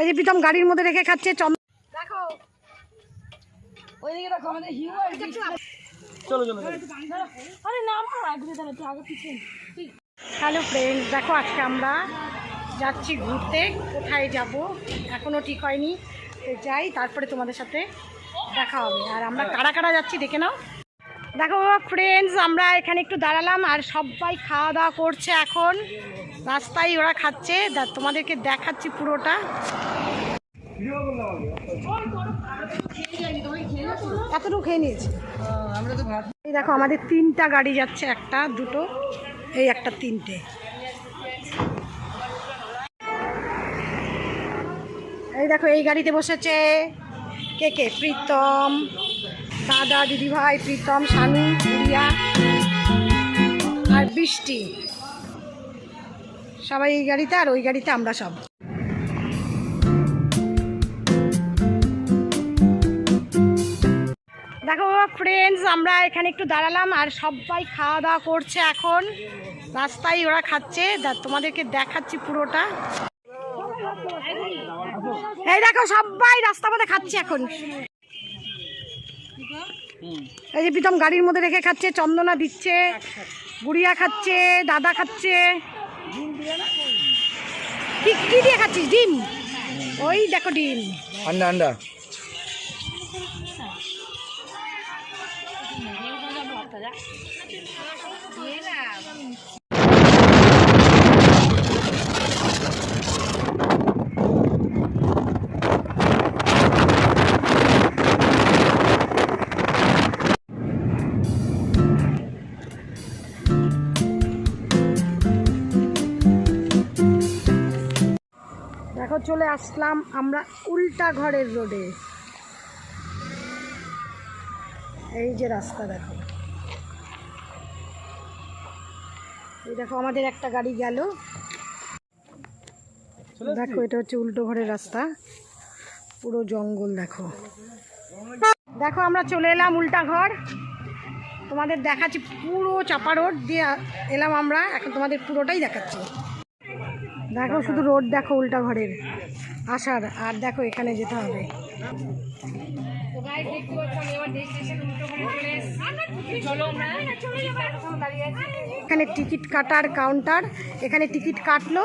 এই যে প্রীতম গাড়ির মধ্যে রেখে খাচ্ছে চন্দ দেখো। ওইদিকে দেখো আমাদের হিউ আরে না আমার আগে দাঁড়া তুই আগে হ্যালো ফ্রেন্ডস দেখো আজকে আমরা যাচ্ছি ঘুরতে। কোথায় যাব? এখনও ঠিক হয়নি। যাই তারপরে তোমাদের সাথে দেখা হবে। আর আমরা কারা কারা যাচ্ছি দেখে নাও। দেখো ফ্রেন্ডস আমরা এখানে একটু দাঁড়ালাম আর সবাই খাওয়া দাওয়া করছে এখন। রাস্তায় ওরা খাচ্ছে তোমাদেরকে দেখাচ্ছি পুরোটা। এই দেখো, আমাদের তিনটা গাড়ি যাচ্ছে, একটা, দুটো, এই একটা তিনটে। এই দেখো, এই গাড়িতে বসেছে কে কে? প্রীতম, দাদা, দিদিভাই, প্রীতম প্রিয়া আর বৃষ্টি। সবাই এই গাড়িতে আর ওই গাড়িতে আমরা সব। দেখো ফ্রেন্ডস আমরা এখানে একটু দাঁড়ালাম আর সবাই খাওয়া দাওয়া করছে এখন। রাস্তায় ওরা খাচ্ছে। তোমাদেরকে দেখাচ্ছি পুরোটা। এই দেখো, সবাই রাস্তা মধ্যে খাচ্ছে এখন। এই যে প্রীতম গাড়ির মধ্যে রেখে খাচ্ছে, চন্দনা দিচ্ছে, গুড়িয়া খাচ্ছে, দাদা খাচ্ছে। কি কি দিয়ে খাচ্ছিস? ডিম? ওই দেখো ডিম। আন্ডা আন্ডা। দেখো চলে আসলাম আমরা উল্টা ঘরের রোডে। এই যে রাস্তা দেখো। এই দেখো আমাদের একটা গাড়ি গেল। দেখো এটা হচ্ছে উল্টো ঘরের রাস্তা। পুরো জঙ্গল দেখো। দেখো আমরা চলে এলাম উল্টা ঘর। তোমাদের দেখাচ্ছি পুরো চাপা রোড। দিয়ে এলাম আমরা। এখন তোমাদের পুরোটাই দেখাচ্ছি। দেখো শুধু রোড দেখো উল্টা ঘরের আসার। আর দেখো এখানে যেতে হবে। এখানে টিকিট কাটার কাউন্টার এখানে টিকিট কাটলো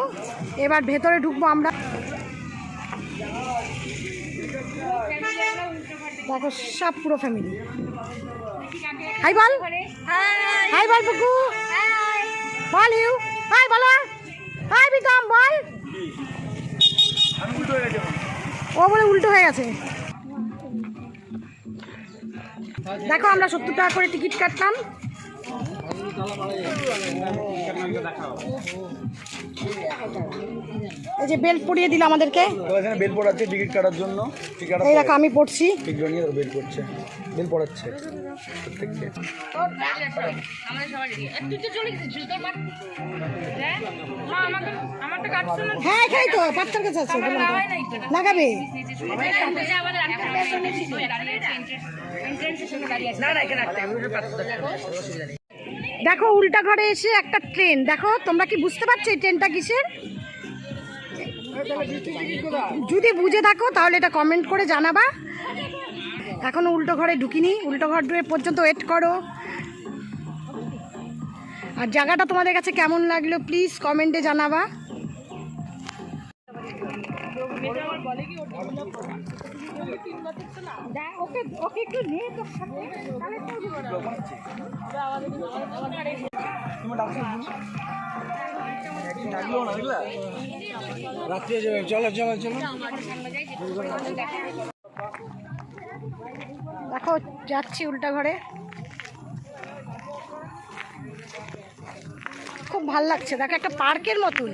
এবার ভেতরে ঢুকবো আমরা। দেখো সব পুরো ফ্যামিলি হাই বল হাই বল বুকু বল ইউ হাই বলো হাই বিকাম বল। ও বলে উল্টো হয়ে গেছে। দেখো আমরা সত্তর টাকা করে টিকিট কাটলাম। এই যে বেল্ট পরিয়ে দিল আমাদেরকে। এখানে বেল পড়াচ্ছে টিকিট কাটার জন্য। এই দেখো আমি পড়ছি। টিকিট নিয়ে বেল পড়াচ্ছে। প্রত্যেককে হ্যাঁ এখানেই তো পাঁচটার কাছে আছে লাগাবে? দেখো উল্টা ঘরে এসে একটা ট্রেন। দেখো তোমরা কি বুঝতে পারছ এই ট্রেনটা কিসের? যদি বুঝে থাকো তাহলে এটা কমেন্ট করে জানাবা। এখনও উল্টো ঘরে ঢুকিনি উল্টো ঘর ডুয়ে পর্যন্ত ওয়েট করো। আর জায়গাটা তোমাদের কাছে কেমন লাগল প্লিজ কমেন্টে জানাবা। ওকে ওকে একটু নিয়ে তো রাত্রে চলো চলো চলো। দেখো যাচ্ছি উল্টা ঘরে। খুব ভালো লাগছে। দেখো একটা পার্কের মতন।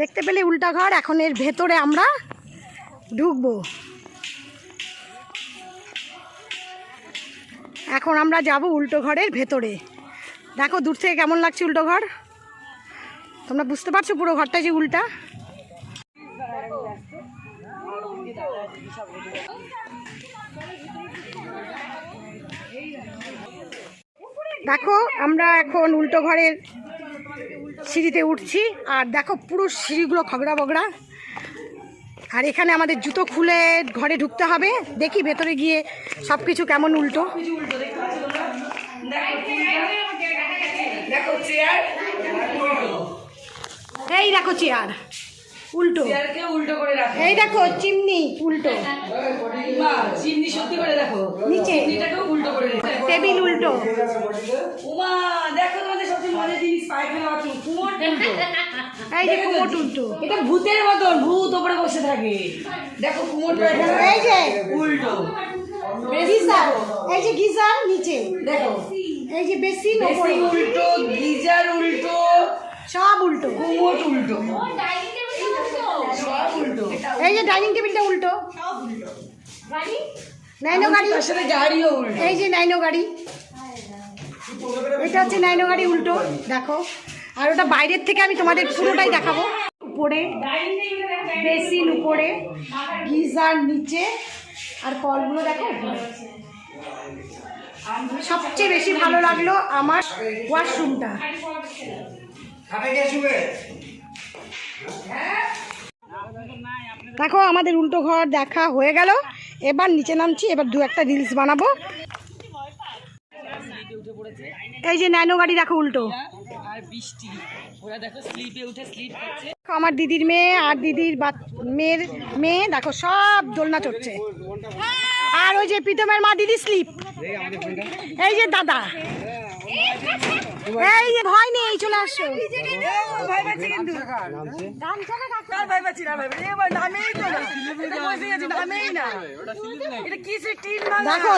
দেখতে পেলে উল্টা ঘর, এখন এর ভেতরে আমরা ঢুকবো। এখন আমরা যাব উল্টো ঘরের ভেতরে। দেখো, দূর থেকে কেমন লাগছে উল্টো ঘর? তোমরা বুঝতে পারছ পুরো ঘরটা যে উল্টা? দেখো, আমরা এখন উল্টো ঘরের সিঁড়িতে উঠছি আর দেখো পুরো সিঁড়িগুলো খগড়া বগড়া। আর এখানে আমাদের জুতো খুলে ঘরে ঢুকতে হবে দেখি ভেতরে গিয়ে সব কিছু কেমন উল্টো। এই দেখো চেয়ার উল্টো। উল্টো করে রাখো। এই দেখো চিমনি উল্টো। চিমনি সত্যি করে দেখো। নিচে। উল্টো করে টেবিল উল্টো। উমা দেখো তোমাদের সবচেয়ে মজার জিনিস পায়খানা বাথরুম কুমোর উল্টো এই যে কোমট উল্টো এটা ভূতের মতন ভূত ওপরে বসে থাকে। দেখো কুমোর পায়খানা। এই যে উল্টো। গিজার এই যে গিজার নিচে। দেখো। এই যে বেসিন ওপরে। উল্টো গিজার উল্টো। সব উল্টো। কুমোট উল্টো। সব উল্টো। এই যে ডাইনিং টেবিলটা উল্টো। নাইনো গাড়ি? সাথে গাড়িও উল্টো। এই যে নাইনো গাড়ি। এটা হচ্ছে নাইনো গাড়ি উল্টো, দেখো। আর ওটা বাইরের থেকে আমি তোমাদের পুরোটাই দেখাবো। উপরে, বেসিন উপরে, গিজার নিচে, আর কলগুলো দেখো সবচেয়ে বেশি ভালো লাগল আমার ওয়াশরুমটা। দেখো, আমাদের উল্টো ঘর দেখা হয়ে গেল। এবার নিচে নামছি, এবার দু একটা রিলস বানাবো। এই যে ন্যানো গাড়ি দেখো উল্টো। আর বৃষ্টি। ওরা দেখো স্লিপে উঠে স্লিপ করছে। আমার দিদির মেয়ে আর দিদির মেয়ের মেয়ে দেখো সব দোলনা চড়ছে। আর ওই যে প্রীতমের মা দিদি স্লিপ। এই যে দাদা। এই যে ভয় নেই চলে আসো। দেখো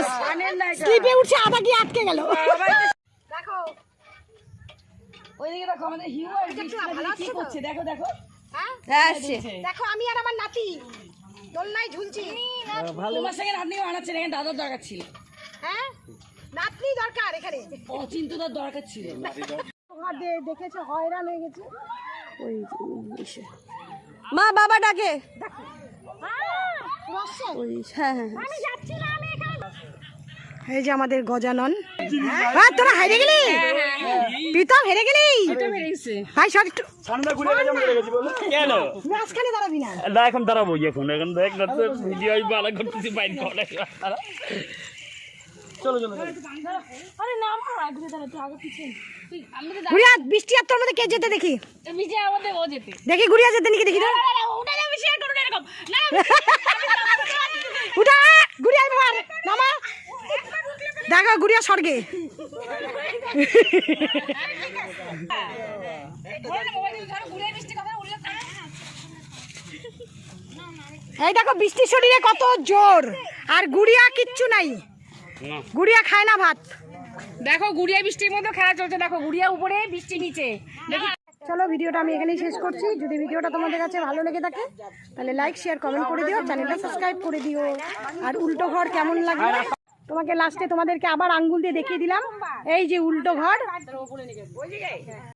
স্লিপে উঠছে আধা গিয়ে আটকে গেল। ওইদিকে দেখো আমাদের হিউ আর ভালো কি করছে? দেখো দেখো। হ্যাঁ? দেখো আমি আর আমার নাতি। দোলনায় ঝুলছি। তোমার সঙ্গে রাত নিয়ে বানাচ্ছে এখানে দাদার দরকার ছিল। হ্যাঁ? নাতনি দরকার এখানে। অচিন্তদার দরকার ছিল। তোমার দে- হয়রান হয়ে গেছে। ওই মা বাবা ডাকে। হ্যাঁ এই যে আমাদের গজানন। হ্যাঁ তোরা হেরে গেলি? প্রীতম হেরে গেলি? ভাই সর একটু মাঝখানে দাঁড়াবি না। না এখন দাঁড়াবো এখন? এখন দেখ না তো ভিডিও আমি ভালো করতেছি বাইর করে। চলো চলো চলো। আরে না আমার আগে দাঁড়া তুই আগে পিছিয়ে তুই আমি তো গুড়িয়া বৃষ্টি আর তোর মধ্যে কে যেতে দেখি? দেখি গুড়িয়া যেতে নাকি দেখি তো। ওটা যাবে শেয়ার করুন এরকম। না উঠা গুড়িয়া এবার মামা দেখো গুড়িয়া স্বর্গে। এই দেখো বৃষ্টির শরীরে কত জোর আর গুড়িয়া কিচ্ছু নাই। গুড়িয়া খায় না ভাত। দেখো গুড়িয়া বৃষ্টির মধ্যে খেলা চলছে। দেখো গুড়িয়া উপরে বৃষ্টি নিচে। চলো ভিডিওটা আমি এখানেই শেষ করছি। যদি ভিডিওটা তোমাদের কাছে ভালো লেগে থাকে তাহলে লাইক শেয়ার কমেন্ট করে দিও। চ্যানেলটা সাবস্ক্রাইব করে দিও। আর উল্টো ঘর কেমন লাগল? তোমাকে লাস্টে তোমাদেরকে আবার আঙ্গুল দিয়ে দেখিয়ে দিলাম। এই যে উল্টো ঘর।